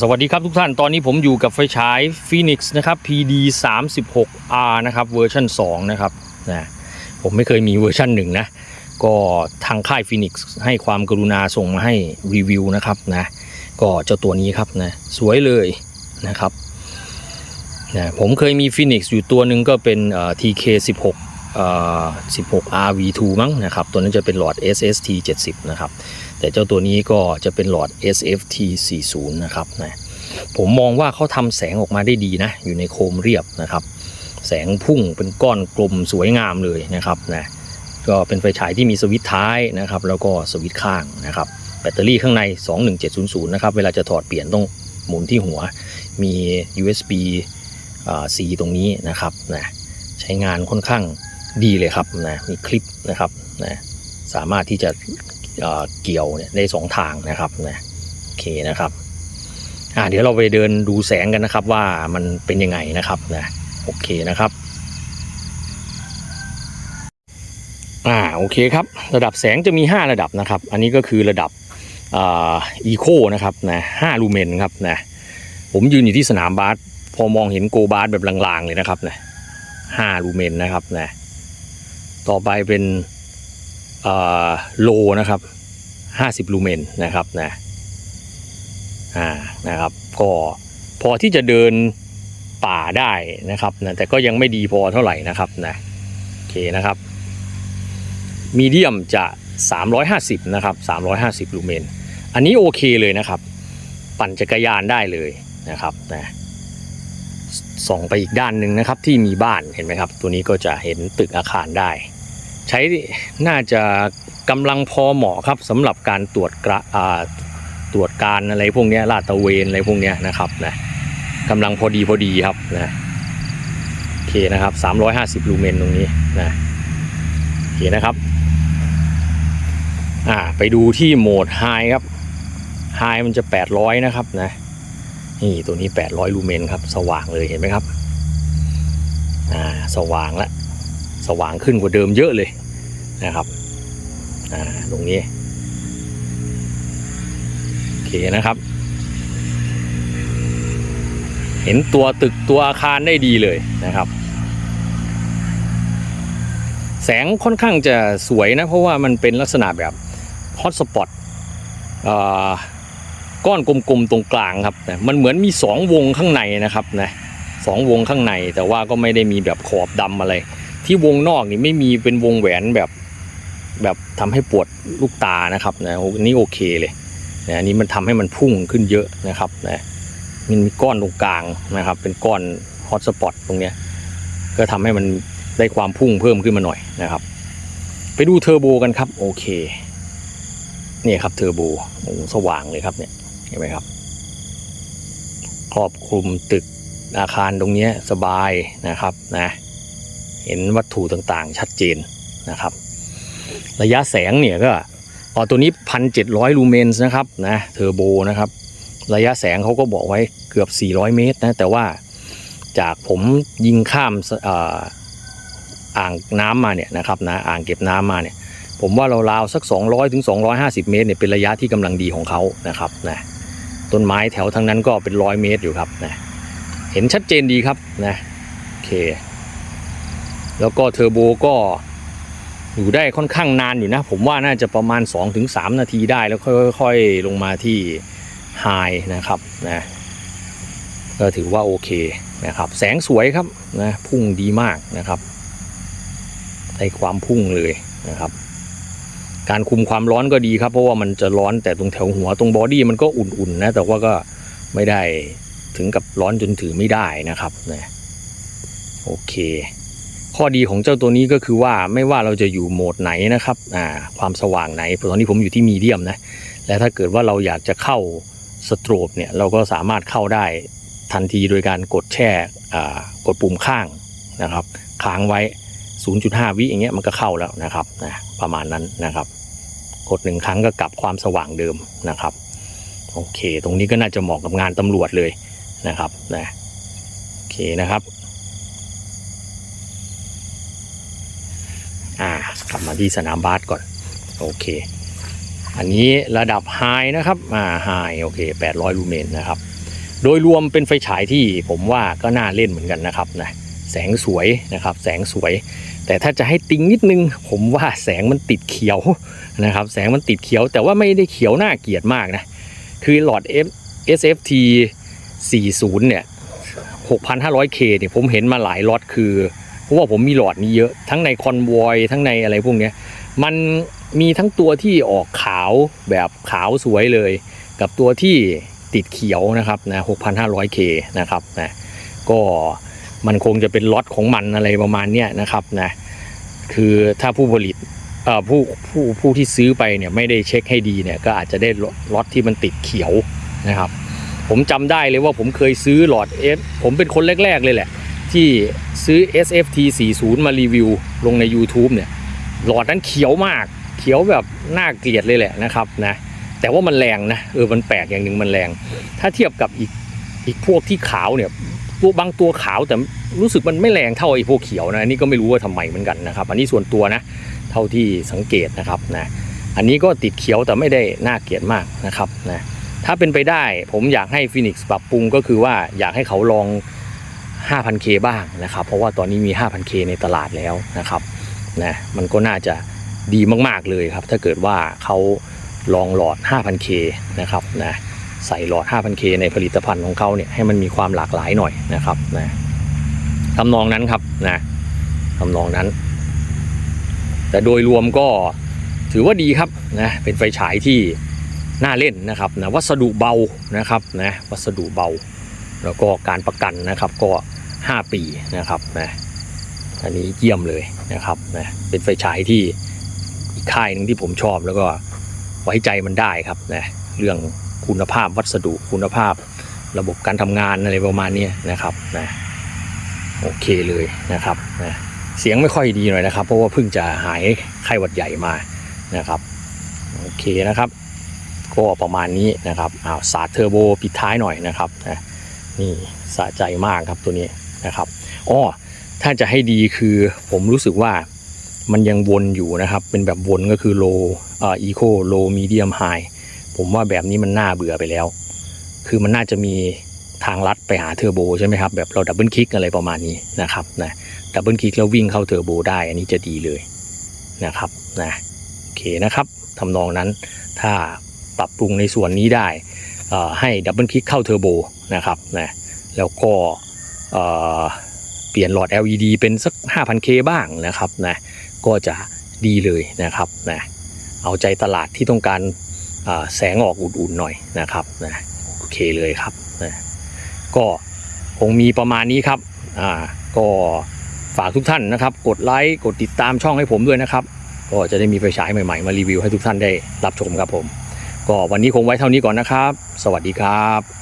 สวัสดีครับทุกท่าน ตอนนี้ผมอยู่กับไฟฉาย Phoenix นะครับ PD 3 6 R นะครับเวอร์ชัน2นะครับนะผมไม่เคยมีเวอร์ชัน1นะ ก็ทางค่าย Phoenix ให้ความกรุณาส่งมาให้รีวิวนะครับนะก็เจ้าตัวนี้ครับนะสวยเลยนะครับนะผมเคยมี Phoenix อยู่ตัวหนึ่งก็เป็น TK 16 16 RV2 มั้งนะครับ ตัวนั้นจะเป็นหลอด SST 70 นะครับ แต่เจ้าตัวนี้ก็จะเป็นหลอด SFT 40นะครับนะผมมองว่าเขาทำแสงออกมาได้ดีนะ อยู่ในโคมเรียบนะครับ แสงพุ่งเป็นก้อนกลมสวยงามเลยนะครับนะก็เป็นไฟฉายที่มีสวิตช์ท้ายนะครับ แล้วก็สวิตช์ข้างนะครับ แบตเตอรี่ข้างใน 21700 นะครับ เวลาจะถอดเปลี่ยนต้องหมุนที่หัว มี USB C ตรงนี้นะครับนะใช้งานค่อนข้างดีเลยครับนะมีคลิปนะครับนะสามารถที่จะ เเกี่ยวเนี่ยได้สองทางนะครับนะโอเคนะครับอ่าเดี๋ยวเราไปเดินดูแสงกันนะครับว่ามันเป็นยังไงนะครับนะโอเคนะครับอ่าโอเคครับระดับแสงจะมี 5 ระดับนะครับ อันนี้ก็คือระดับอ่าอีโคนะครับนะห้าลูเมนครับนะผมยืนอยู่ที่สนามบาสพอมองเห็นโกบาสแบบลางๆเลยนะครับนะห้าลูเมนนะครับนะต่อไปเป็น โลนะครับ 50 ลูเมนนะครับนะอ่านะครับก็พอที่จะเดินป่าได้นะครับนะแต่ก็ยังไม่ดีพอเท่าไหร่นะครับนะโอเคนะครับมีเดียมจะ 350 นะครับ 350 ลูเมน อันนี้โอเคเลยนะครับ ปั่นจักรยานได้เลยนะครับนะส่องไปอีกด้านหนึ่งนะครับที่มีบ้านเห็นไหมครับ ตัวนี้ก็จะเห็นตึกอาคารได้ ช้น่าจะกำลังพอเหมาะครับสำหรับการตรวจกระตรวจการอะไรพวกนี้ลาดตะเวนอะไรพวกนี้นะครับนะกำลังพอดีพอดีครับนะโอเคนะครับ 350 ลูเมนตรงนี้นะโอเคนะครับอ่าไปดูที่โหมดไฮครับไฮมันจะ 800 นะครับนะนี่ตัวนี้ 800 ลูเมนครับสว่างเลยเห็นไหมครับอ่าสว่างแล้วสว่างขึ้นกว่าเดิมเยอะเลย นะครับอ่าตรงนี้โอเคนะครับ เห็นตัวตึกตัวอาคารได้ดีเลยนะครับ แสงค่อนข้างจะสวยนะ เพราะว่ามันเป็นลักษณะแบบฮอตสปอตก้อนกลมๆตรงกลางครับนะมันเหมือนมีสองวงข้างในนะครับนะสองวงข้างในแต่ว่าก็ไม่ได้มีแบบขอบดำอะไร ที่วงนอกนี่ไม่มีเป็นวงแหวนแบบ แบบทำให้ปวดลูกตานะครับนะอันนี้โอเคเลยนะอันนี้มันทำให้มันพุ่งขึ้นเยอะนะครับนะมันมีก้อนตรงกลางนะครับ เป็นก้อนฮอตสปอตตรงเนี้ยก็ทำให้มันได้ความพุ่งเพิ่มขึ้นมาหน่อยนะครับ ไปดูเทอร์โบกันครับโอเคนี่ครับเทอร์โบโอ้สว่างเลยครับเนี่ยเห็นไหมครับ ครอบคลุมตึกอาคารตรงเนี้ยสบายนะครับนะเห็นวัตถุต่างๆชัดเจนนะครับ ระยะแสงเนี่ยก็ออตัวนี้พันเจ็ดร้อยลูเมนส์นะครับนะเทอร์โบนะครับ ระยะแสงเขาก็บอกไว้เกือบ 400 เมตรนะแต่ว่าจากผมยิงข้ามอ่ออ่างน้ำมาเนี่ยนะครับนะอ่างเก็บน้ำมาเนี่ยผมว่าเราราวๆสัก 200ถึง250 เมตรเนี่ยเป็นระยะที่กำลังดีของเขานะครับนะต้นไม้แถวทั้งนั้นก็เป็นร้อยเมตรอยู่ครับนะเห็นชัดเจนดีครับนะโอเค แล้วก็เทอร์โบก็ อยู่ได้ค่อนข้างนานอยู่นะ ผมว่าน่าจะประมาณ 2-3 นาทีได้แล้วค่อยๆลงมาที่ไฮนะครับนะก็ถือว่าโอเคนะครับ แสงสวยครับนะพุ่งดีมากนะครับได้ความพุ่งเลยนะครับ การคุมความร้อนก็ดีครับ เพราะว่ามันจะร้อนแต่ตรงแถวหัวตรงบอดี้มันก็อุ่นๆนะแต่ว่าก็ไม่ได้ถึงกับร้อนจนถือไม่ได้นะครับนะโอเค ข้อดีของเจ้าตัวนี้ก็คือว่าไม่ว่าเราจะอยู่โหมดไหนนะครับอ่าความสว่างไหนตอนนี้ผมอยู่ที่มีเดียมนะและถ้าเกิดว่าเราอยากจะเข้าสโตรบเนี่ยเราก็สามารถเข้าได้ทันทีโดยการกดแช่กดปุ่มข้างนะครับค้างไว้ 0.5 วิอย่างเงี้ยมันก็เข้าแล้วนะครับนะประมาณนั้นนะครับ กดหนึ่งครั้งก็กลับความสว่างเดิมนะครับโอเค ตรงนี้ก็น่าจะเหมาะกับงานตำรวจเลยนะครับนะโอเคนะครับ อ่ากลับ มาที่สนามบาสก่อน โอเค อันนี้ระดับไฮนะครับอ่าไฮโอเค800 ลูเมนนะครับ โดยรวมเป็นไฟฉายที่ผมว่าก็น่าเล่นเหมือนกันนะครับนะแสงสวยนะครับ แสงสวย แต่ถ้าจะให้ติงนิดนึง ผมว่าแสงมันติดเขียวนะครับ แสงมันติดเขียว แต่ว่าไม่ได้เขียวน่าเกลียดมากนะ คือหลอด F SFT 40 เนี่ย 6,500K เนี่ยผมเห็นมาหลายล็อตคือ ราะว่าผมมีหลอดนี้เยอะทั้งในคอนวอยทั้งในอะไรพวกเนี้ยมันมีทั้งตัวที่ออกขาวแบบขาวสวยเลย กับตัวที่ติดเขียวนะครับนะ 6,500K นะครับนะก็มันคงจะเป็นล็อตของมันอะไรประมาณเนี้ยนะครับนะคือถ้าผู้ผลิตผู้ผู้ผู้ที่ซื้อไปเนี่ยไม่ได้เช็คให้ดีเนี่ยก็อาจจะได้ล็อตที่มันติดเขียวนะครับ ผมจำได้เลยว่าผมเคยซื้อหลอด S ผมเป็นคนแรก ๆ เลยแหละ ที่ซื้อ SFT 40 มารีวิวลงใน YouTube เนี่ยหลอดนั้นเขียวมาก เขียวแบบน่าเกลียดเลยแหละนะครับนะแต่ว่ามันแรงนะเออมันแปลกอย่างหนึ่งมันแรง ถ้าเทียบกับอีกอีกพวกที่ขาวเนี่ยตัวบางตัวขาวแต่รู้สึกมันไม่แรงเท่าไอ้พวกเขียวนะอันนี้ก็ไม่รู้ว่าทำไมเหมือนกันนะครับ อันนี้ส่วนตัวนะเท่าที่สังเกตนะครับนะอันนี้ก็ติดเขียวแต่ไม่ได้น่าเกลียดมากนะครับนะถ้าเป็นไปได้ผมอยากให้ Phoenix ปรับปรุงก็คือว่าอยากให้เขาลอง 5,000K บ้างนะครับ เพราะว่าตอนนี้มี 5,000K ในตลาดแล้วนะครับนะมันก็น่าจะดีมากๆเลยครับ ถ้าเกิดว่าเขาลองหลอด 5,000K นะครับนะใส่หลอด 5,000K ในผลิตภัณฑ์ของเขาเนี่ยให้มันมีความหลากหลายหน่อยนะครับนะทำนองนั้นครับนะทำนองนั้น แต่โดยรวมก็ถือว่าดีครับนะเป็นไฟฉายที่น่าเล่นนะครับนะวัสดุเบานะครับนะวัสดุเบา แล้วก็การประกันนะครับก็ 5 ปีนะครับนะอันนี้เยี่ยมเลยนะครับนะเป็นไฟฉายที่อีกค่ายหนึ่งที่ผมชอบแล้วก็ไว้ใจมันได้ครับนะเรื่องคุณภาพวัสดุคุณภาพ ระบบการทำงานอะไรประมาณนี้นะครับนะโอเคเลยนะครับนะเสียงไม่ค่อยดีหน่อยนะครับ เพราะว่าเพิ่งจะหายไข้หวัดใหญ่มานะครับโอเคนะครับ ก็ประมาณนี้นะครับอ้าวสาดเทอร์โบปิดท้ายหน่อยนะครับนะ นี่สะใจมากครับตัวนี้นะครับอ้อถ้าจะให้ดีคือผมรู้สึกว่ามันยังวนอยู่นะครับ เป็นแบบวนก็คือ low เอ่อ eco low medium high ผมว่าแบบนี้มันน่าเบื่อไปแล้ว คือมันน่าจะมีทางลัดไปหาเทอร์โบใช่ไหมครับ แบบเราดับเบิลคลิกอะไรประมาณนี้นะครับนะดับเบิลคลิกแล้ววิ่งเข้าเทอร์โบได้ อันนี้จะดีเลยนะครับนะโอเคนะครับทำนองนั้นถ้าปรับปรุงในส่วนนี้ได้ให้ดับเบิลคลิกเข้าเทอร์โบ นะครับนะแล้วก็เปลี่ยนหลอด LED เป็นสัก 5,000K บ้างนะครับนะก็จะดีเลยนะครับนะเอาใจตลาดที่ต้องการแสงออกอุ่นๆหน่อยนะครับนะโอเคเลยครับนะก็คงมีประมาณนี้ครับอ่าก็ฝากทุกท่านนะครับ กดไลค์กดติดตามช่องให้ผมด้วยนะครับ ก็จะได้มีไฟฉายใหม่ๆ มารีวิวให้ทุกท่านได้รับชมครับผม ก็วันนี้คงไว้เท่านี้ก่อนนะครับ สวัสดีครับ